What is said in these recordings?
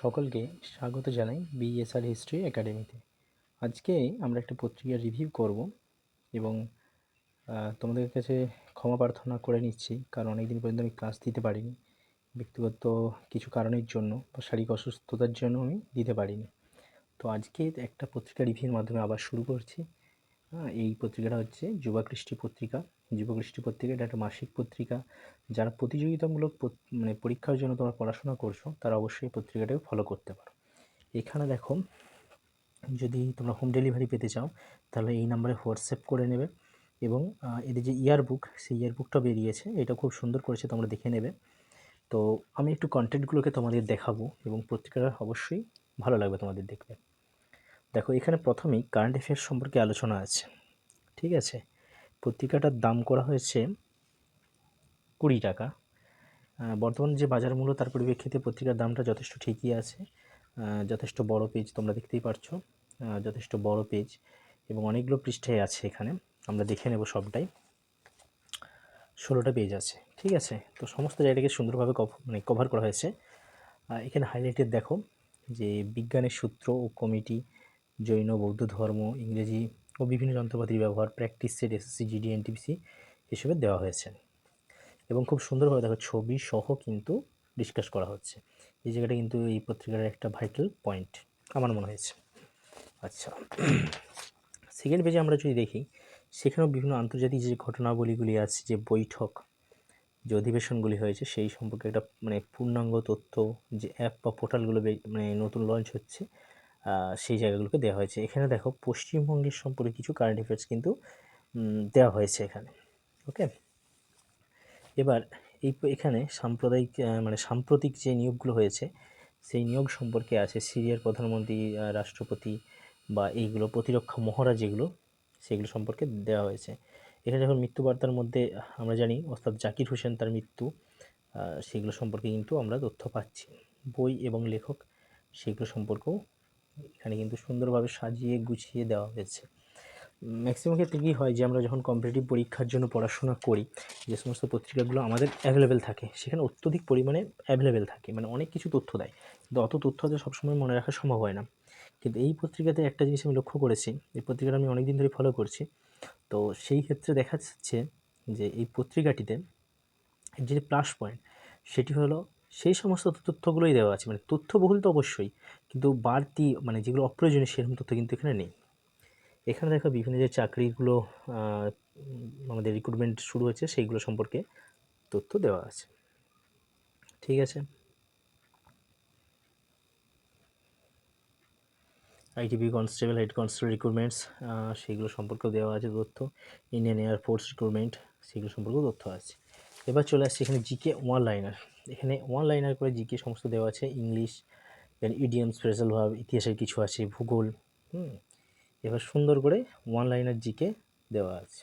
সকলকে স্বাগত জানাই বিএসআর হিস্ট্রি একাডেমিতে আজকে আমরা একটা পত্রিকা রিভিউ করব এবং তোমাদের কাছে ক্ষমা প্রার্থনা করে নিচ্ছি, কারণ অনেকদিন পর্যন্ত আমি ক্লাস দিতে পারিনি। ব্যক্তিগত কিছু কারণের জন্য বা শারীরিক অসুস্থতার জন্য আমি দিতে পারিনি। তো আজকে একটা পত্রিকা রিভিউর মাধ্যমে আবার শুরু করছি। এই পত্রিকাটা হচ্ছে যুবাকৃষ্টি পত্রিকা। যুবকৃষ্টি পত্রিকা, এটা একটা মাসিক পত্রিকা। যারা প্রতিযোগিতামূলক মানে পরীক্ষার জন্য তোমরা পড়াশোনা করছ, তারা অবশ্যই পত্রিকাটাকে ফলো করতে পারো। এখানে দেখো, যদি তোমরা হোম ডেলিভারি পেতে চাও, তাহলে এই নাম্বারে হোয়াটসঅ্যাপ করে নেবে এবং এদের যে ইয়ার বুক সেই ইয়ার বুকটা বেরিয়েছে। এটা খুব সুন্দর করেছে, তোমরা দেখে নেবে। তো আমি একটু কন্টেন্টগুলোকে তোমাদের দেখাবো এবং পত্রিকাটা অবশ্যই ভালো লাগবে তোমাদের দেখবে দেখো, এখানে প্রথমেই কারেন্ট অ্যাফেয়ার্স সম্পর্কে আলোচনা আছে। ঠিক আছে? পত্রিকাটার দাম করা হয়েছে কুড়ি টাকা। বর্তমান যে বাজার মূল্য, তার পরিপ্রেক্ষিতে পত্রিকার দামটা যথেষ্ট ঠিকই আছে। যথেষ্ট বড় পেজ তোমরা দেখতেই পারছ। যথেষ্ট বড় পেজ এবং অনেকগুলো পৃষ্ঠায় আছে এখানে। আমরা দেখে নেব সবটাই। ষোলোটা পেজ আছে, ঠিক আছে? তো সমস্ত জায়গাটাকে সুন্দরভাবে মানে কভার করা হয়েছে। এখানে হাইলাইটেড দেখো যে বিজ্ঞানের সূত্র ও কমিটি, জৈন, বৌদ্ধ ধর্ম, ইংরেজি ও বিভিন্ন যন্ত্রপাতির ব্যবহার practice set SSC GD NTPC এসবে দেওয়া হয়েছে। এবং খুব সুন্দরভাবে দেখো ছবি সহ কিন্তু ডিসকাস করা হচ্ছে। এই জায়গাটা কিন্তু এই পত্রিকার একটা ভাইটাল পয়েন্ট আমার মনে হয়েছে। আচ্ছা সেকেন্ড পেজে আমরা যদি দেখি, সেখানেও বিভিন্ন আন্তর্জাতিক যে ঘটনাবলীগুলি আছে, যে বৈঠক, যে অধিবেশনগুলি হয়েছে, সেই সম্পর্কে একটা মানে পূর্ণাঙ্গ তথ্য, যে অ্যাপ বা পোর্টালগুলো মানে নতুন লঞ্চ হচ্ছে সেই জায়গাগুলোকে দেওয়া হয়েছে। এখানে দেখো পশ্চিমবঙ্গের সম্পর্কে কিছু কারেন্ট অ্যাফেয়ার্স কিন্তু দেওয়া হয়েছে এখানে ওকে এবার এই এখানে সাম্প্রদায়িক মানে সাম্প্রতিক যে নিয়োগগুলো হয়েছে, সেই নিয়োগ সম্পর্কে আছে সিরিয়ার প্রধানমন্ত্রী রাষ্ট্রপতি বা এইগুলো প্রতিরক্ষা মহড়া যেগুলো, সেগুলো সম্পর্কে দেওয়া হয়েছে। এখানে যখন মৃত্যুবার্তার মধ্যে আমরা জানি অর্থাৎ জাকির হোসেন তার মৃত্যু সেগুলো সম্পর্কে কিন্তু আমরা তথ্য পাচ্ছি। বই এবং লেখক সেগুলো সম্পর্কেও এখানে কিন্তু সুন্দরভাবে সাজিয়ে গুছিয়ে দেওয়া হয়েছে। ম্যাক্সিমাম ক্ষেত্রে কী হয় যে, আমরা যখন কম্পিটিটিভ পরীক্ষার জন্য পড়াশোনা করি, যে সমস্ত পত্রিকাগুলো আমাদের অ্যাভেলেবেল থাকে, সেখানে অত্যধিক পরিমাণে অ্যাভেলেবেল থাকে মানে অনেক কিছু তথ্য দেয়। কিন্তু অত তথ্য হয়তো সবসময় মনে রাখা সম্ভব হয় না। কিন্তু এই পত্রিকাতে একটা জিনিস আমি লক্ষ্য করেছি, এই পত্রিকাটা আমি অনেক দিন ধরে ফলো করছি। তো সেই ক্ষেত্রে দেখা যাচ্ছে যে, এই পত্রিকাটিতে যে প্লাস পয়েন্ট সেটি হলো সেই সমস্ত তথ্যগুলোই দেওয়া আছে। মানে তথ্যবহুল তো অবশ্যই কিন্তু বাড়তি মানে যেগুলো অপ্রয়োজনীয় সেরকম তথ্য কিন্তু এখানে নেই। এখানে দেখো বিভিন্ন যে চাকরিগুলো আমাদের রিক্রুটমেন্ট শুরু হয়েছে, সেইগুলো সম্পর্কে তথ্য দেওয়া আছে। ঠিক আছে? ITB constable head constable recruitments সেইগুলো সম্পর্কেও দেওয়া আছে তথ্য। ইন্ডিয়ান এয়ারফোর্স রিক্রুটমেন্ট সেগুলো সম্পর্কেও তথ্য আছে। এবার চলে আসছে এখানে জিকে ওয়ান লাইনার এখানে ওয়ান লাইনার করে জিকে সমস্ত দেওয়া আছে ইংলিশ দেন ইডিয়াম স্পেশাল ভাব ইতিহাসের কিছু আছে ভূগোল হুম, এবার সুন্দর করে ওয়ান লাইনার জিকে দেওয়া আছে।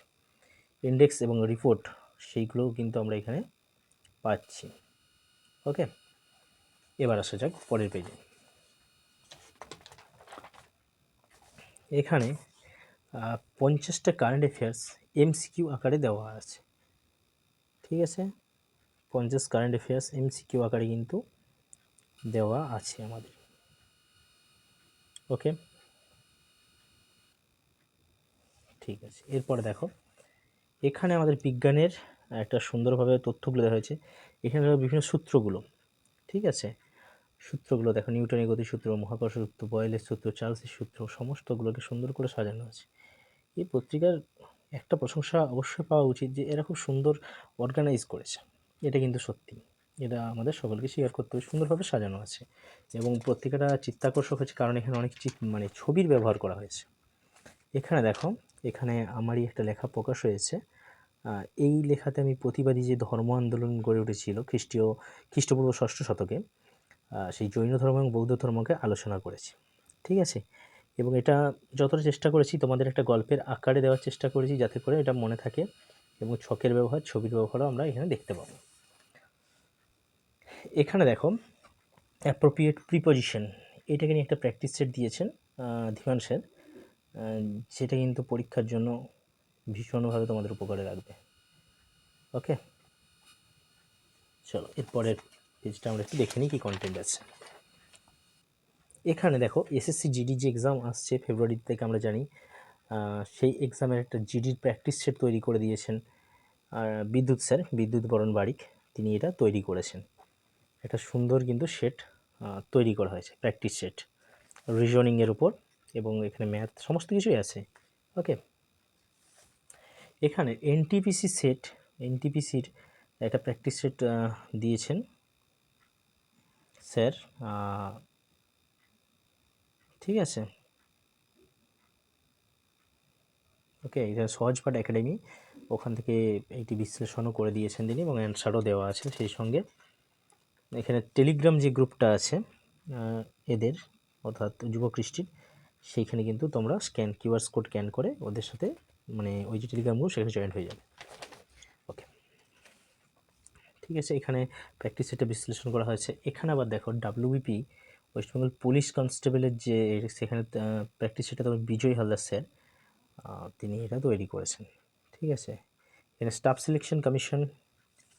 ইন্ডেক্স এবং রিপোর্ট সেইগুলোও কিন্তু আমরা এখানে পাচ্ছি। ওকে এবার আসা যাক পরের পেজে এখানে পঞ্চাশটা কারেন্ট অ্যাফেয়ার্স এমসিকিউ আকারে দেওয়া আছে। ঠিক আছে? পঞ্চাশ কারেন্ট অ্যাফেয়ার্স এমসিকিউ আকারে কিন্তু দেওয়া আছে আমাদের। ওকে ঠিক আছে। এরপরে দেখো, এখানে আমাদের বিজ্ঞানের একটা সুন্দরভাবে তথ্যগুলো দেওয়া হয়েছে। এখানে দেখো বিভিন্ন সূত্রগুলো। ঠিক আছে? সূত্রগুলো দেখো, নিউটনের গতিসূত্র মহাকর্ষ সূত্র, বয়েলের সূত্র, চার্লসের সূত্র, সমস্তগুলোকে সুন্দর করে সাজানো আছে এই পত্রিকার একটা প্রশংসা অবশ্যই পাওয়া উচিত যে এরা খুব সুন্দর অর্গানাইজ করেছে। এটা কিন্তু সত্যি। এটা আমাদের সকলকে স্বীকার করতে হবে, সুন্দরভাবে সাজানো আছে। এবং পত্রিকাটা চিত্তাকর্ষক হচ্ছে কারণ এখানে অনেক চিত মানে ছবির ব্যবহার করা হয়েছে। এখানে দেখো, এখানে আমারই একটা লেখা প্রকাশ হয়েছে। এই লেখাতে আমি প্রতিবাদী যে ধর্ম আন্দোলন গড়ে উঠেছিল, খ্রিস্টীয়, খ্রিস্টপূর্ব ষষ্ঠ শতকে সেই জৈন ধর্ম এবং বৌদ্ধ ধর্মকে আলোচনা করেছি। ঠিক আছে? এবং এটা যতটা চেষ্টা করেছি, তোমাদের একটা গল্পের আকারে দেওয়ার চেষ্টা করেছি যাতে করে এটা মনে থাকে এবং ছকের ব্যবহার, ছবির ব্যবহারও আমরা এখানে দেখতে পাবো। এখানে দেখো অ্যাপ্রোপ্রিয়েট প্রিপোজিশন এটাকে নিয়ে একটা প্র্যাকটিস সেট দিয়েছেন ধীমান স্যার যেটা কিন্তু পরীক্ষার জন্য ভীষণভাবে তোমাদের উপকারে লাগবে। ওকে চলো, এরপরের পেজটা আমরা একটু দেখে নিই কী কন্টেন্ট আছে। এখানে দেখো এসএসসি জিডি যে এক্সাম আসছে ফেব্রুয়ারি থেকে আমরা জানি সেই এক্সামের একটা জিডির প্র্যাকটিস সেট তৈরি করে দিয়েছেন বিদ্যুৎ স্যার, বিদ্যুৎ বরণ বারিক তিনি এটা তৈরি করেছেন। একটা সুন্দর কিন্তু সেট তৈরি করা হয়েছে প্র্যাকটিস সেট রিজনিংয়ের উপর এবং এখানে ম্যাথ সমস্ত কিছুই আছে ওকে এখানে এনটিপিসি সেট এনটিপিসির একটা প্র্যাকটিস সেট দিয়েছেন স্যার ঠিক আছে? ওকে এটা সহজপাঠ একাডেমি ওখান থেকে এইটি বিশ্লেষণও করে দিয়েছেন তিনি এবং অ্যান্সারও দেওয়া আছে সেই সঙ্গে। এখানে টেলিগ্রাম যে গ্রুপটা আছে এদের, অর্থাৎ যুব কৃষ্টির সেইখানে কিন্তু তোমরা স্ক্যান কিউআর কোড স্ক্যান করে ওদের সাথে মানে ওই যে টেলিগ্রাম গ্রুপ সেখানে জয়েন হয়ে যাবে। ওকে ঠিক আছে, এখানে প্র্যাকটিস সেটে বিশ্লেষণ করা হয়েছে। এখানে আবার দেখো ডাব্লিউবিপি ওয়েস্ট বেঙ্গল পুলিশ কনস্টেবলের যে সেখানে প্র্যাকটিস সেটা তোমার বিজয় হালদার স্যার তিনি এটা তৈরি করেছেন। ঠিক আছে? এখানে স্টাফ সিলেকশন কমিশন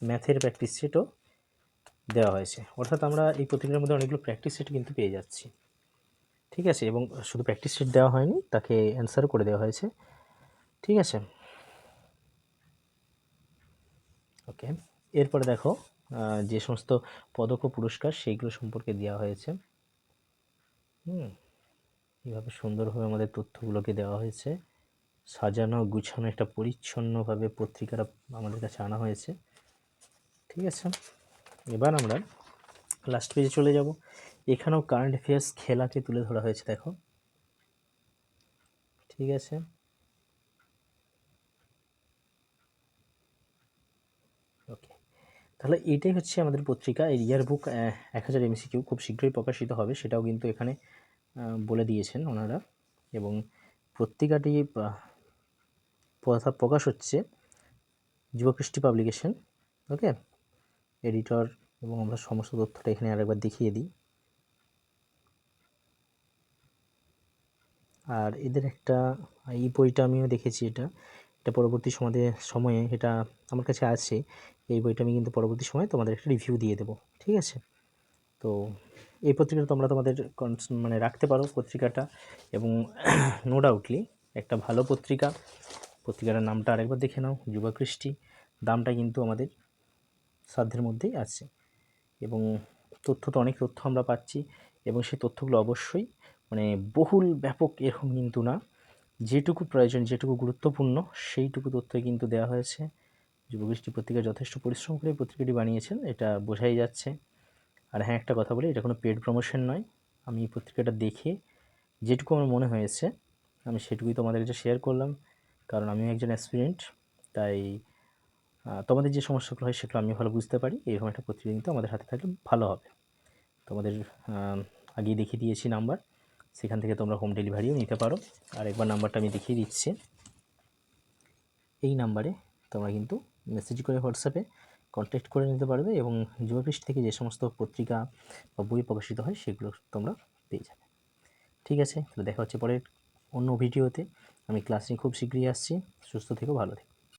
ম্যাথের প্র্যাকটিস সেটও দেওয়া হয়েছে। অর্থাৎ আমরা এই পত্রিকার মধ্যে অনেকগুলো প্র্যাকটিস সেট কিন্তু পেয়ে যাচ্ছি। ঠিক আছে? এবং শুধু প্র্যাকটিস সেট দেওয়া হয়নি, তাকে অ্যান্সারও করে দেওয়া হয়েছে। ঠিক আছে? ওকে এরপরে দেখো যে সমস্ত পদক ও পুরস্কার সেইগুলো সম্পর্কে দেওয়া হয়েছে। হুম, এইভাবে সুন্দরভাবে আমাদের তথ্যগুলোকে দেওয়া হয়েছে। সাজানো, গুছানো, একটা পরিচ্ছন্নভাবে পত্রিকাটা আমাদের কাছে আনা হয়েছে। ঠিক আছে? এবার আমরা লাস্ট পেজে চলে যাব। এখানেও কারেন্ট অ্যাফেয়ার্স খেলাকে তুলে ধরা হয়েছে, দেখো। ঠিক আছে। ওকে তাহলে এটাই হচ্ছে আমাদের পত্রিকা ইয়ার বুক এক হাজার এমসিকিউ খুব শীঘ্রই প্রকাশিত হবে, সেটাও কিন্তু এখানে বলে দিয়েছেন ওনারা। এবং পত্রিকাটি প্রকাশ হচ্ছে যুবকৃষ্টি পাবলিকেশন ওকে এডিটর এবং আমরা সমস্ত তথ্যটা এখানে আরেকবার দেখিয়ে দিই। আর এদের একটা, এই বইটা আমিও দেখেছি এটা এটা পরবর্তী সময়ে সময়ে এটা আমার কাছে আছে। এই বইটা আমি কিন্তু পরবর্তী সময়ে তোমাদের একটা রিভিউ দিয়ে দেবো, ঠিক আছে? তো এই পত্রিকাটা তোমরা তোমাদের মানে রাখতে পারো পত্রিকাটা এবং নো ডাউটলি একটা ভালো পত্রিকা। পত্রিকাটার নামটা আরেকবার দেখে নাও যুবকৃষ্টি দামটা কিন্তু আমাদের সাধ্যের মধ্যেই আছে। এবং তথ্য তো অনেক তথ্য আমরা পাচ্ছি এবং সেই তথ্যগুলো অবশ্যই মানে বহুল ব্যাপক এরকম কিন্তু না। যেটুকু প্রয়োজন, যেটুকু গুরুত্বপূর্ণ, সেইটুকু তথ্যই কিন্তু দেওয়া হয়েছে। যুবগোষ্ঠী পত্রিকা যথেষ্ট পরিশ্রম করে পত্রিকাটি বানিয়েছেন, এটা বোঝাই যাচ্ছে। আর হ্যাঁ একটা কথা বলি, এটা কোনো পেড প্রমোশন নয়। আমি এই পত্রিকাটা দেখে যেটুকু আমার মনে হয়েছে, আমি সেটুকুই তোমাদের কাছে শেয়ার করলাম। কারণ আমিও একজন অ্যাসপিরেন্ট তাই তোমাদের যে সমস্যাগুলো হয় সেগুলো আমি ভালো বুঝতে পারি। এরকম একটা কিন্তু আমাদের হাতে থাকলে ভালো হবে। তোমাদের আগেই দেখিয়ে দিয়েছি নাম্বার। সেখান থেকে তোমরা হোম ডেলিভারিও নিতে পারো। আর একবার নাম্বারটা আমি দেখিয়ে দিচ্ছি। এই নাম্বারে তোমরা কিন্তু মেসেজ করে হোয়াটসঅ্যাপে কন্ট্যাক্ট করে নিতে পারবে এবং যুবপৃষ্ঠ থেকে যে সমস্ত পত্রিকা বা বই প্রকাশিত হয় সেগুলো তোমরা পেয়ে যাবে। ঠিক আছে, তাহলে দেখা হচ্ছে পরের অন্য ভিডিওতে। আমি ক্লাস নিয়ে খুব শীঘ্রই আসছি। সুস্থ থেকো, ভালো থেকো।